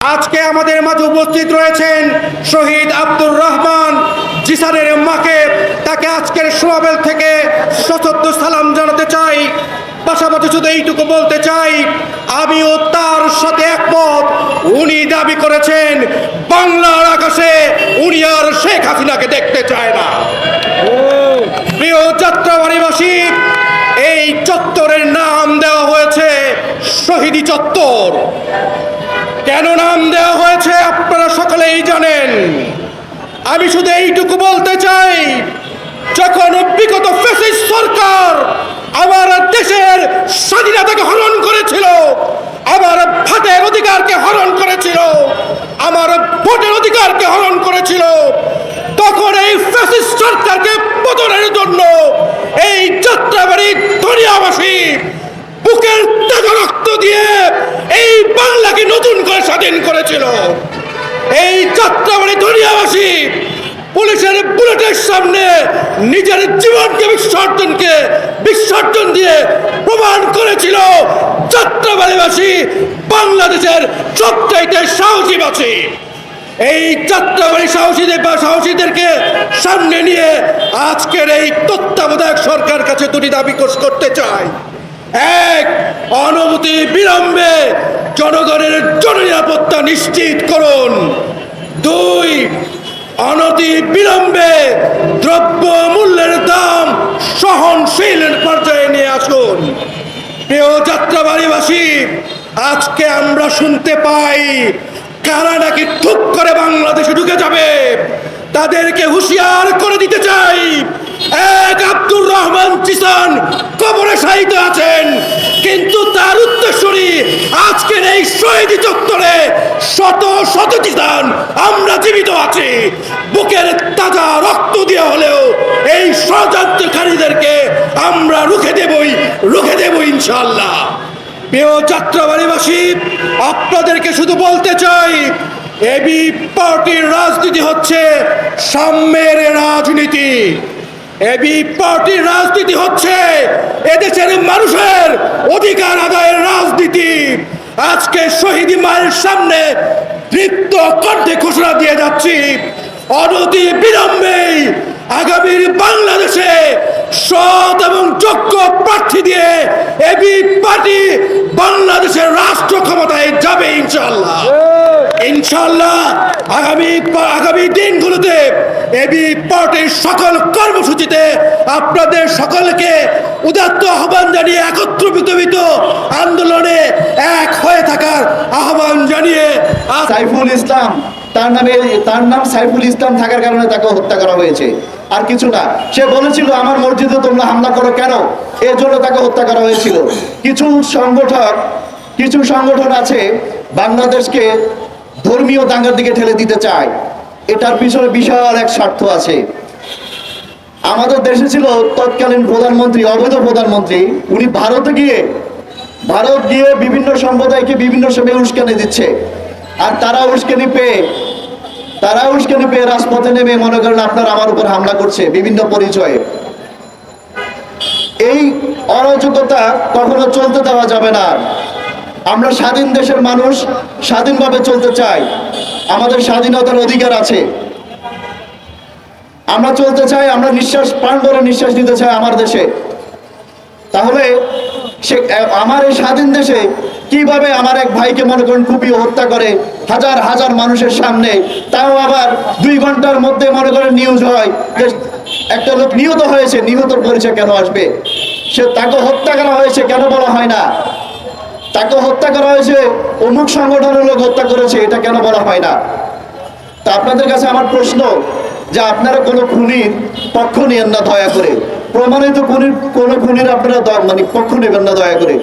আজকে আমাদের মাঝে উপস্থিত রয়েছেন শহীদ আব্দুর রহমান জিসানের মাকে। তাকে আজকের সোয়াবেল থেকে সশব্দ সালাম জানাতে চাই। পাশাপাশি শুধু এইটুকু বলতে চাই, আমিও তার সাথে একমত। উনি দাবি করেছেন, বাংলার আকাশে উনি আর শেখ হাসিনাকে দেখতে চায় না। প্রিয় যাত্রাবাড়িবাসী এই চত্বরের নাম দেওয়া হয়েছে শহীদি চত্বর। কেন নাম দেওয়া হয়েছে আপনারা সকলেই জানেন। আমি শুধু এইটুকু বলতে চাই, যখন বিগত ফেসিস সরকার আমার দেশের স্বাধীনতাকে হরণ করেছিল, আমার ভাতের অধিকারকে হরণ করেছিল, আমার ভোটের অধিকারকে হরণ করেছিল তখন এই ফ্যাসিস সরকারকে পতনের জন্য এই যাত্রাবাড়ির দরিয়াবাসী বুকের তাজা রক্ত দিয়ে এই বাংলাকে নতুন করে করেছিল এই যাত্রাবাড়ি দরিয়াবাসী পুলিশের বুলেটের সামনে নিজের জীবনকে বিসর্জনকে বিসর্জন দিয়ে প্রমাণ করেছিল যাত্রাবাড়িবাসী বাংলাদেশের সবচাইতে সাহসীবাসী। এই যাত্রাবাড়ি সাহসীদের বা সাহসীদেরকে সামনে নিয়ে আজকের এই তত্ত্বাবধায়ক সরকার কাছে দুটি দাবি করতে চাই। এক অনুমতি বিলম্বে জনগণের জননিরাপত্তা নিশ্চিত করুন। দুই অনতি বিলম্বে দ্রব্য মূল্যের দাম সহনশীল পর্যায়ে নিয়ে আসুন। প্রিয় যাত্রাবাড়িবাসী, আজকে আমরা শুনতে পাই, কারা নাকি ঠুক করে বাংলাদেশে ঢুকে যাবে? তাদেরকে হুঁশিয়ার করে দিতে চাই। এক আব্দুর রহমান চিসান কবরে সাহিত্য আছেন। কিন্তু তার উত্তরসূরি আজকের এই শহীদ চত্বরে শত শত চিসান আমরা জীবিত আছি। বুকের তাজা রক্ত দিয়ে হলেও এই ষড়যন্ত্রকারীদেরকে আমরা রুখে দেবই, রুখে দেব ইনশাল্লাহ প্রিয় যাত্রাবাড়িবাসী, আপনাদেরকে শুধু বলতে চাই, এবি পার্টির রাজনীতি হচ্ছে সাম্যের রাজনীতি। পার্টির রাজনীতি হচ্ছে। এদেশের মানুষের অধিকার আদায়ের রাজনীতি। আজকে শহীদ মায়ের সামনে নৃত্য কণ্ঠে ঘোষণা দিয়ে যাচ্ছি। অনতি বিলম্বেই আগামীর বাংলাদেশে সৎ এবং যোগ্য প্রার্থী দিয়ে এবি পার্টি বাংলাদেশের রাষ্ট্র ক্ষমতায় যাবে ইনশাল্লাহ ইনশাল্লাহ আগামী আগামী দিনগুলোতে এবি পার্টির সকল কর্মসূচিতে আপনাদের সকলকে উদাত্ত আহ্বান জানিয়ে একত্রিত আন্দোলনে এক হয়ে থাকার আহ্বান জানিয়ে সাইফুল ইসলাম তার নামে তার নাম সাইফুল ইসলাম থাকার কারণে তাকে হত্যা করা হয়েছে। আর কিছু না। সে বলেছিল, আমার মসজিদে তোমরা হামলা করো কেন? এর জন্য তাকে হত্যা করা হয়েছিল। কিছু সংগঠন কিছু সংগঠন আছে, বাংলাদেশকে ধর্মীয় দাঙ্গার দিকে ঠেলে দিতে চায়। এটার পিছনে বিশাল এক স্বার্থ আছে। আমাদের দেশে ছিল তৎকালীন প্রধানমন্ত্রী, অবৈধ প্রধানমন্ত্রী। উনি ভারতে গিয়ে, ভারত গিয়ে বিভিন্ন সম্প্রদায়কে বিভিন্ন সময় উস্কানি দিচ্ছে। আর তারা উস্কানি পেয়ে তারা উস্কানি পেয়ে রাজপথে নেমে মনে করেন আপনার আমার উপর হামলা করছে, বিভিন্ন পরিচয়ে। এই অরাজকতা কখনো চলতে দেওয়া যাবে না। আমরা স্বাধীন দেশের মানুষ, স্বাধীনভাবে চলতে চাই। আমাদের স্বাধীনতার অধিকার আছে। আমরা চলতে চাই, আমরা নিঃশ্বাস প্রাণ ভরে নিঃশ্বাস নিতে চাই আমার দেশে। তাহলে সে আমার এই স্বাধীন দেশে কীভাবে আমার এক ভাইকে মনে করেন কুপিয়ে হত্যা করে হাজার হাজার মানুষের সামনে, তাও আবার দুই ঘণ্টার মধ্যে মনে করেন নিউজ হয় একটা লোক নিহত হয়েছে নিহতর পরিচয় কেন আসবে? সে তাকে হত্যা করা হয়েছে কেন বলা হয় না? তাকে হত্যা করা হয়েছে, অমুক সংগঠনের লোক হত্যা করেছে, এটা কেন বলা হয় না? তা আপনাদের কাছে আমার প্রশ্ন, যে আপনারা কোনো খুনির পক্ষ নেন না দয়া করে। প্রমাণিত খুনির, কোনো খুনির আপনারা মানে পক্ষ নেবেন না দয়া করে।